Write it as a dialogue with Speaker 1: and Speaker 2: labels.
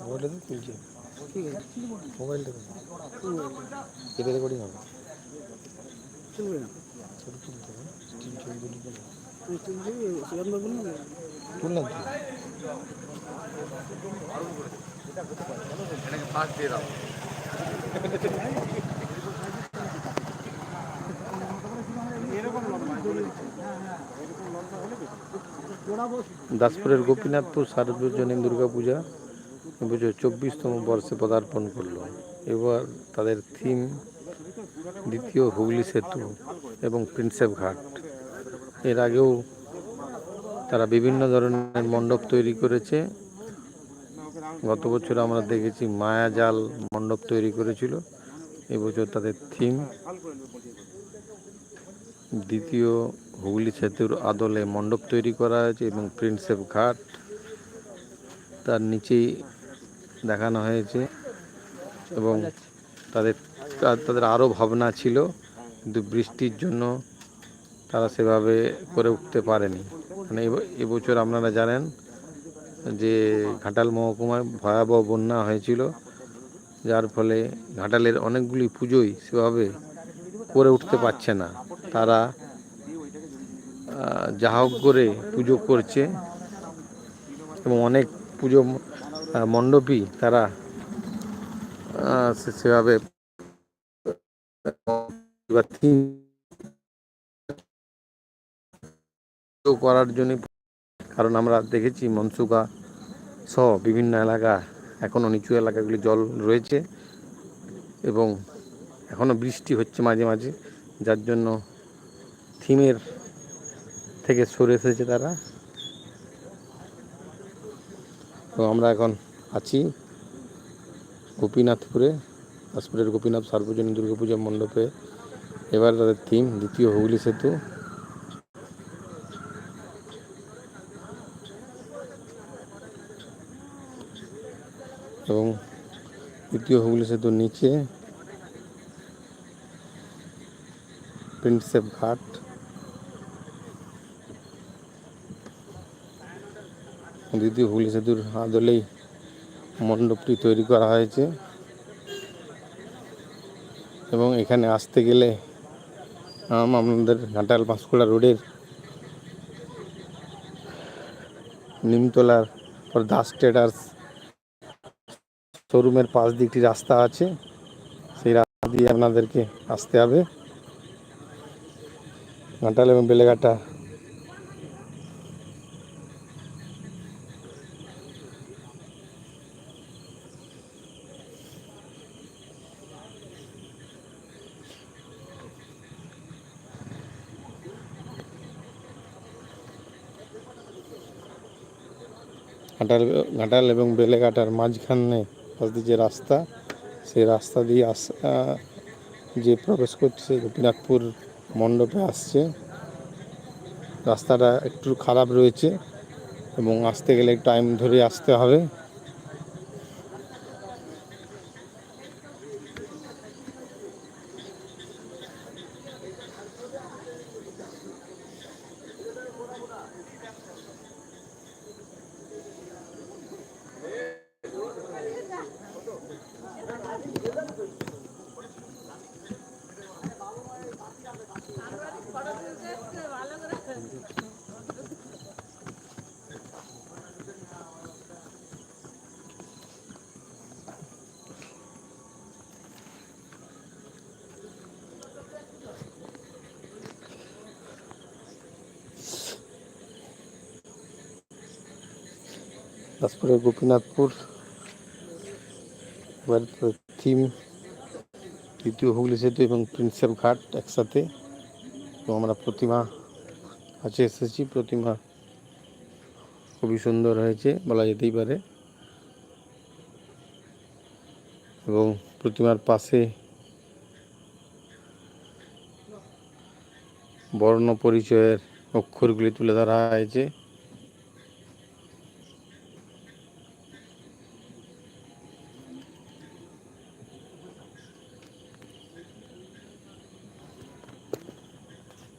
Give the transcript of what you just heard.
Speaker 1: মোবাইলটা তো তুলছে মোবাইলটা হবে
Speaker 2: না
Speaker 1: ছবি তুলতে হবে
Speaker 2: সেরকম ভাবে বলুন না
Speaker 1: তুললাম তো দাসপুরের গোপীনাথপুর সার্বজনীন দুর্গাপূজা, এবছর চব্বিশতম বর্ষে পদার্পণ করল। এবার তাদের থিম দ্বিতীয় হুগলি সেতু এবং প্রিন্সেপ ঘাট। এর আগেও তারা বিভিন্ন ধরনের মণ্ডপ তৈরি করেছে। গত বছর আমরা দেখেছি মায়াজাল মণ্ডপ তৈরি করেছিল। এবছর তাদের থিম দ্বিতীয় হুগলি সেতুর আদলে মণ্ডপ তৈরি করা হয়েছে এবং প্রিন্সেপ ঘাট। তার নিচেই দেখানো হয়েছে এবং তাদের তাদের আরও ভাবনা ছিল, কিন্তু বৃষ্টির জন্য তারা সেভাবে করে উঠতে পারেনি। মানে এব- এবছর আপনারা জানেন যে ঘাটাল মহকুমায় ভয়াবহ বন্যা হয়েছিল, যার ফলে ঘাটালের অনেকগুলি পুজোই সেভাবে করে উঠতে পারছে না। তারা যা হোক করে পুজো করছে এবং অনেক পুজো মণ্ডপই তারা সেভাবে করার জন্য, কারণ আমরা দেখেছি মনসুকা সহ বিভিন্ন এলাকা, এখনও নিচু এলাকাগুলি জল রয়েছে এবং এখনও বৃষ্টি হচ্ছে মাঝে মাঝে, যার জন্য থিমের থেকে সরে এসেছে তারা। তো আমরা এখন আছি গোপীনাথপুরে, দাসপুরের গোপীনাথ সার্বজনীন দুর্গাপূজা মণ্ডপে। এবার তাদের থিম দ্বিতীয় হুগলি সেতু। এবং দ্বিতীয় হুগলি সেতুর নিচে প্রিন্সেপ ঘাট। দ্বিতীয় হুগলি সেতুর আদলেই মণ্ডপটি তৈরি করা হয়েছে। এবং এখানে আসতে গেলে আম আপনাদের ঘাটাল পাঁশকুড়া রোডের নিমতলার পর দাস ট্রেডার্স শোরুমের পাশ দিয়ে একটি রাস্তা আছে। সেই রাস্তা দিয়ে আপনাদেরকে আসতে হবে। ঘাটাল এবং বেলেঘাটা ঘাটাল ঘাটাল এবং বেলেঘাটার মাঝখানে যে রাস্তা, সেই রাস্তা দিয়ে আস যে প্রবেশ করছে গোপীনাথপুর মণ্ডপে আসছে, রাস্তাটা একটু খারাপ রয়েছে এবং আসতে গেলে টাইম ধরে আসতে হবে। তারপরে গোপীনাথপুর থিম দ্বিতীয় হুগলি সেতু এবং প্রিন্সেপ ঘাট একসাথে। তো আমরা প্রতিমা, কাছে এসেছি। প্রতিমা খুবই সুন্দর হয়েছে, বলা যেতেই পারে। এবং প্রতিমার পাশে বর্ণ পরিচয়ের অক্ষরগুলি তুলে ধরা হয়েছে।